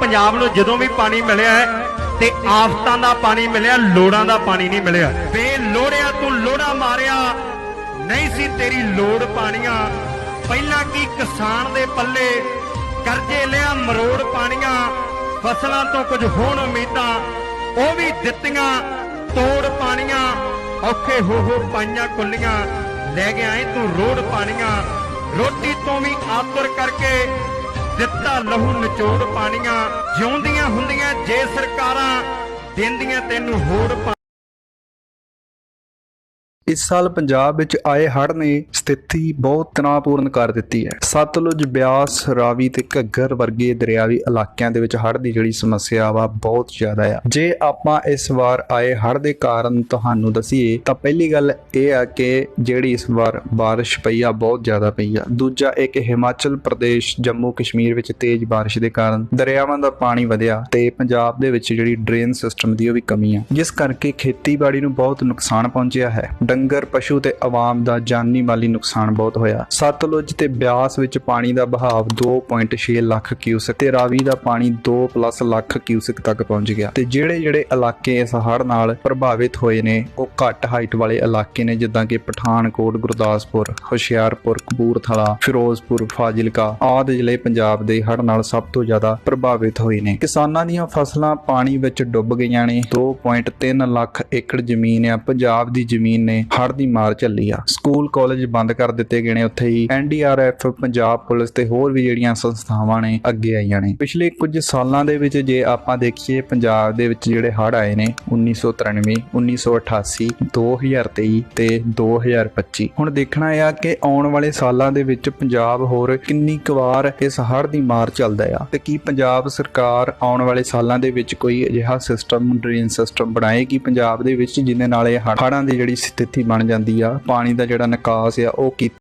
ਪੰਜਾਬ ਨੂੰ ਜਦੋਂ ਵੀ ਪਾਣੀ ਮਿਲਿਆ ਹੈ ਤੇ ਆਫਤਾਂ ਦਾ ਪਾਣੀ ਮਿਲਿਆ, ਲੋੜਾਂ ਦਾ ਪਾਣੀ ਨਹੀਂ ਮਿਲਿਆ। ਬੇ ਲੋੜਿਆ ਤੂੰ ਲੋੜਾ ਮਾਰਿਆ, ਨਹੀਂ ਸੀ ਤੇਰੀ ਲੋੜ ਪਾਣੀਆਂ। ਪਹਿਲਾਂ ਕੀ ਕਿਸਾਨ ਦੇ ਪੱਲੇ ਕਰਜ਼ੇ ਲਿਆ, ਮਰੋੜ ਪਾਣੀਆਂ, ਫਸਲਾਂ ਤੋਂ ਕੁਝ ਹੋਣ ਉਮੀਦਾਂ, ਉਹ ਵੀ ਦਿੱਤੀਆਂ, ਤੋੜ ਪਾਣੀਆਂ, ਔਖੇ ਹੋ ਹੋ ਪਾਈਆਂ ਕੁੱਲੀਆਂ, ਲੈ ਗਿਆ ਏ ਤੂੰ ਰੋੜ ਪਾਣੀਆਂ। ਰੋਟੀ ਤੋਂ ਵੀ ਆਤਰ ਕਰਕੇ ਦਿੱਤਾ ਲਹੂ ਨਿਚੋੜ ਪਾਣੀਆਂ ਜਿਉਂਦੀਆਂ ਹੁੰਦੀਆਂ ਜੇ ਸਰਕਾਰਾਂ ਦਿੰਦੀਆਂ ਤੈਨੂੰ ਹੋਰ ਪਾ- ਇਸ ਸਾਲ ਪੰਜਾਬ ਵਿੱਚ ਆਏ ਹੜ੍ਹ ਨੇ ਸਥਿਤੀ ਬਹੁਤ ਤਣਾਅਪੂਰਨ ਕਰ ਦਿੱਤੀ ਹੈ। ਸਤਲੁਜ, ਬਿਆਸ, ਰਾਵੀ ਤੇ ਘੱਗਰ ਵਰਗੇ ਦਰਿਆਵੀ ਇਲਾਕਿਆਂ ਦੇ ਵਿੱਚ ਹੜ੍ਹ ਦੀ ਜਿਹੜੀ ਸਮੱਸਿਆ ਵਾ ਬਹੁਤ ਜ਼ਿਆਦਾ ਆ। ਜੇ ਆਪਾਂ ਇਸ ਵਾਰ ਆਏ ਹੜ੍ਹ ਦੇ ਕਾਰਨ ਤੁਹਾਨੂੰ ਦਸੀਏ, ਤਾਂ ਪਹਿਲੀ ਗੱਲ ਇਹ ਆ ਕਿ ਜਿਹੜੀ ਇਸ ਵਾਰ ਬਾਰਿਸ਼ ਪਈ ਆ, ਬਹੁਤ ਜ਼ਿਆਦਾ ਪਈ ਆ। ਦੂਜਾ, ਇੱਕ ਹਿਮਾਚਲ ਪ੍ਰਦੇਸ਼, ਜੰਮੂ ਕਸ਼ਮੀਰ ਵਿੱਚ ਤੇਜ਼ ਬਾਰਿਸ਼ ਦੇ ਕਾਰਨ ਦਰਿਆਵਾਂ ਦਾ ਪਾਣੀ ਵਧਿਆ ਤੇ ਪੰਜਾਬ ਦੇ ਵਿੱਚ ਜਿਹੜੀ ਡਰੇਨ ਸਿਸਟਮ ਦੀ ਉਹ ਵੀ ਕਮੀ ਆ। ਜਿਸ ਕਰਕੇ ਖੇਤੀਬਾੜੀ ਨੂੰ ਬਹੁਤ ਨੁਕਸਾਨ ਪਹੁੰਚਿਆ ਹੈ। ਡੰਗਰ, ਪਸ਼ੂ ਤੇ ਆਵਾਮ ਦਾ ਜਾਨੀ ਮਾਲੀ ਨੁਕਸਾਨ ਬਹੁਤ ਹੋਇਆ। ਸਤਲੁਜ ਤੇ ਬਿਆਸ ਵਿੱਚ ਪਾਣੀ ਦਾ ਬਹਾਵ 2.6 ਲੱਖ ਕਿਊਸਕ ਤੇ ਰਾਵੀ ਦਾ ਪਾਣੀ 2 ਪਲੱਸ ਲੱਖ ਕਿਊਸਕ ਤੱਕ ਪਹੁੰਚ ਗਿਆ। ਤੇ ਜਿਹੜੇ ਜਿਹੜੇ ਇਲਾਕੇ ਇਸ ਹੜ੍ਹ ਨਾਲ ਪ੍ਰਭਾਵਿਤ ਹੋਏ ਨੇ, ਉਹ ਘੱਟ ਹਾਈਟ ਵਾਲੇ ਇਲਾਕੇ ਨੇ, ਜਿੱਦਾਂ ਕਿ ਪਠਾਨਕੋਟ, ਗੁਰਦਾਸਪੁਰ, ਹੁਸ਼ਿਆਰਪੁਰ, ਕਪੂਰਥਲਾ, ਫਿਰੋਜ਼ਪੁਰ, ਫਾਜ਼ਿਲਕਾ ਆਦਿ ਜ਼ਿਲ੍ਹੇ ਪੰਜਾਬ ਦੇ ਹੜ੍ਹ ਨਾਲ ਸਭ ਤੋਂ ਜ਼ਿਆਦਾ ਪ੍ਰਭਾਵਿਤ ਹੋਏ ਨੇ। ਕਿਸਾਨਾਂ ਦੀਆਂ ਫਸਲਾਂ ਪਾਣੀ ਵਿੱਚ ਡੁੱਬ ਗਈਆਂ ਨੇ। 2.3 ਲੱਖ ਏਕੜ ਜ਼ਮੀਨ ਆ। ਪੰਜਾਬ ਦੀ ਜ਼ਮੀਨ ਨੇ ਹੜ੍ਹ ਦੀ ਮਾਰ ਝੱਲੀ ਆ। ਸਕੂਲ, ਕਾਲਜ ਬੰਦ ਕਰ ਦਿੱਤੇ ਗਏ ਨੇ ਉੱਥੇ ਹੀ। ਐਨਡੀਆਰਐਫ ਪੰਜਾਬ ਪੁਲਿਸ ਤੇ ਹੋਰ ਵੀ ਜਿਹੜੀਆਂ ਸੰਸਥਾਵਾਂ ਨੇ, ਅੱਗੇ ਆਈਆਂ ਨੇ। ਪਿਛਲੇ ਕੁਝ ਸਾਲਾਂ ਦੇ ਵਿੱਚ ਜੇ ਆਪਾਂ ਦੇਖੀਏ, ਪੰਜਾਬ ਦੇ ਵਿੱਚ ਜਿਹੜੇ ਹੜ੍ਹ ਆਏ ਨੇ 1993 1988 2023 ਤੇ 2025 ਹੁਣ ਦੇਖਣਾ ਆ ਕਿ ਆਉਣ ਵਾਲੇ ਸਾਲਾਂ ਦੇ ਵਿੱਚ ਪੰਜਾਬ ਹੋਰ ਕਿੰਨੀ ਕੁ ਵਾਰ ਇਸ ਹੜ੍ਹ ਦੀ ਮਾਰ ਚੱਲਦਾ ਆ ਤੇ ਕੀ ਪੰਜਾਬ ਸਰਕਾਰ ਆਉਣ ਵਾਲੇ ਸਾਲਾਂ ਦੇ ਵਿੱਚ ਕੋਈ ਅਜਿਹਾ ਸਿਸਟਮ ਡਰੇਨ ਸਿਸਟਮ ਬਣਾਏਗੀ ਪੰਜਾਬ ਦੇ ਵਿੱਚ, ਜਿਹਦੇ ਨਾਲ ਇਹ ਹੜ੍ਹ- ਹੜ੍ਹਾਂ ਦੀ ਜਿਹੜੀ ਸਥਿਤੀ ਉੱਥੇ ਬਣ ਜਾਂਦੀ ਆ ਪਾਣੀ ਦਾ ਜਿਹੜਾ ਨਿਕਾਸ ਆ ਉਹ ਕੀਤਾ